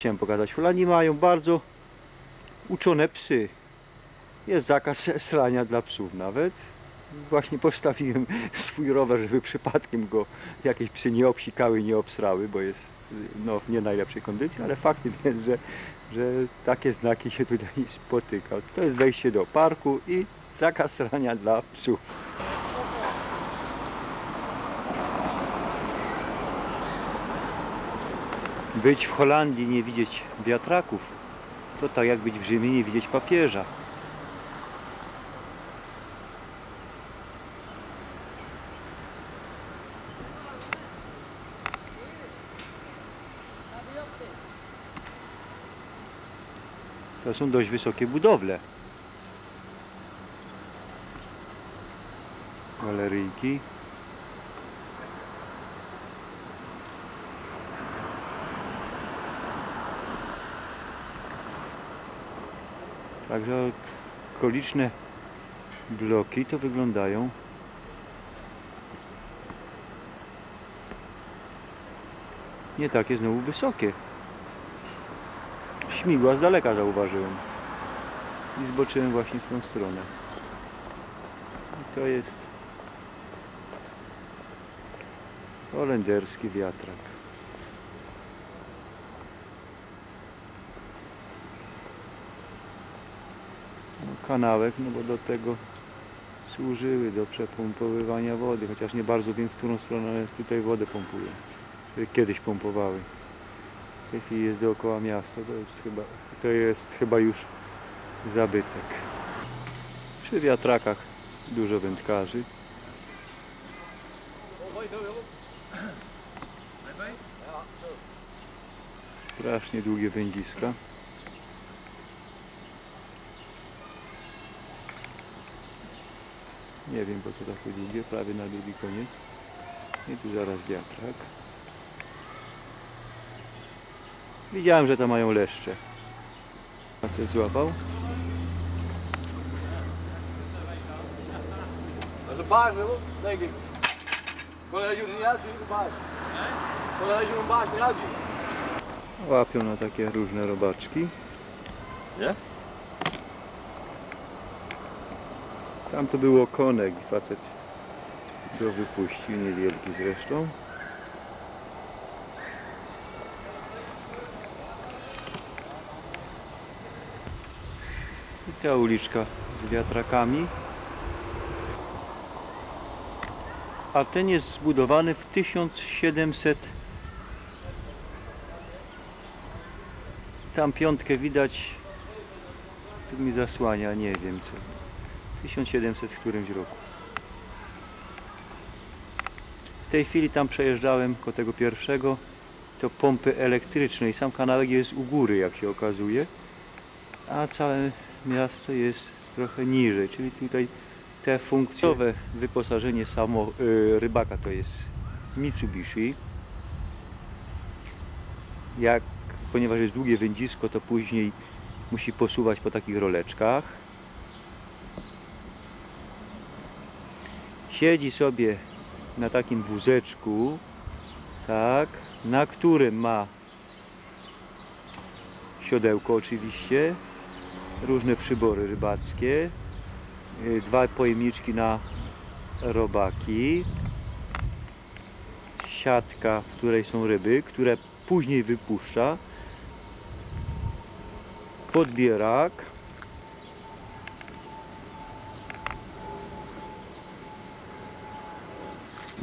Chciałem pokazać. W Holandii mają bardzo uczone psy. Jest zakaz srania dla psów nawet. Właśnie postawiłem swój rower, żeby przypadkiem go jakieś psy nie obsikały, nie obsrały, bo jest no, w nie najlepszej kondycji, ale faktem jest, że, że takie znaki się tutaj spotyka. To jest wejście do parku i zakaz srania dla psów. Być w Holandii, nie widzieć wiatraków, to tak jak być w Rzymie, nie widzieć papieża. To są dość wysokie budowle. Galeryjki. Także okoliczne bloki to wyglądają nie takie znowu wysokie. Śmigła z daleka zauważyłem i zboczyłem właśnie w tą stronę. I to jest holenderski wiatrak. no, kanałek, no bo do tego służyły do przepompowywania wody, chociaż nie bardzo wiem w którą stronę tutaj wodę pompują. Kiedyś pompowały. W tej chwili jest dookoła miasta, to jest chyba, to jest chyba już zabytek. Przy wiatrakach dużo wędkarzy. Strasznie długie wędziska. Nie wiem po co takie długie, prawie na drugi koniec. I tu zaraz wiatrak. Widziałem, że tam mają leszcze. A co złapał? Dat is een baas, denk ik. Kon hij jullie niet uitzien, een baas? Kon hij jullie een baas niet uitzien? Łapią na takie różne robaczki. Nie? Tam to było konek i facet go wypuścił, niewielki zresztą. I ta uliczka z wiatrakami. A ten jest zbudowany w 1700 Tam piątkę widać tu mi zasłania, nie wiem co 1700 w którymś roku. W tej chwili tam przejeżdżałem koło tego pierwszego. To pompy elektrycznej sam kanałek jest u góry jak się okazuje a całe miasto jest trochę niżej czyli tutaj te funkcjowe wyposażenie samo y, rybaka to jest Mitsubishi. Jak ponieważ jest długie wędzisko to później musi posuwać po takich roleczkach siedzi sobie na takim wózeczku tak, na którym ma siodełko oczywiście różne przybory rybackie y, dwa pojemniczki na robaki siatka, w której są ryby, które później wypuszcza podbierak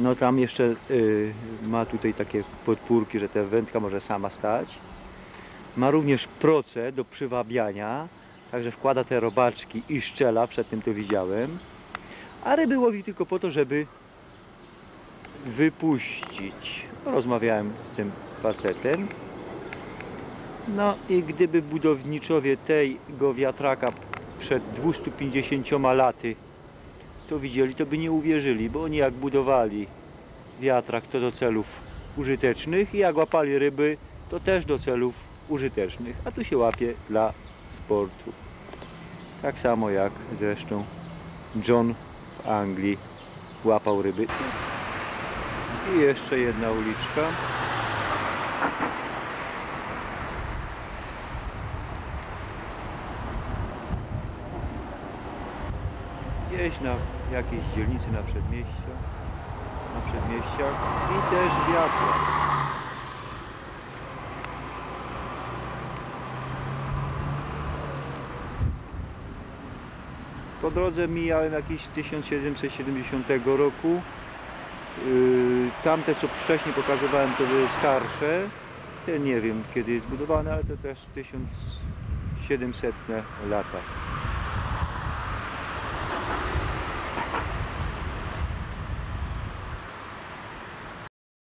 no tam jeszcze y, ma tutaj takie podpórki, że ta wędka może sama stać. Ma również proce do przywabiania także wkłada te robaczki i szczela, przedtem to widziałem. A ryby łowi tylko po to, żeby wypuścić. Rozmawiałem z tym facetem. No i gdyby budowniczowie tego wiatraka przed 250 laty to widzieli, to by nie uwierzyli, bo oni jak budowali wiatrak, to do celów użytecznych i jak łapali ryby, to też do celów użytecznych, a tu się łapie dla sportu. Tak samo jak zresztą John w Anglii łapał ryby. I jeszcze jedna uliczka. Gdzieś na jakiejś dzielnicy na przedmieściu, na przedmieściach i też wiatrak. Po drodze mijałem jakieś z 1770 roku. Yy, Tamte, co wcześniej pokazywałem, to były starsze. Te nie wiem, kiedy jest zbudowane, ale to też 1700 lata.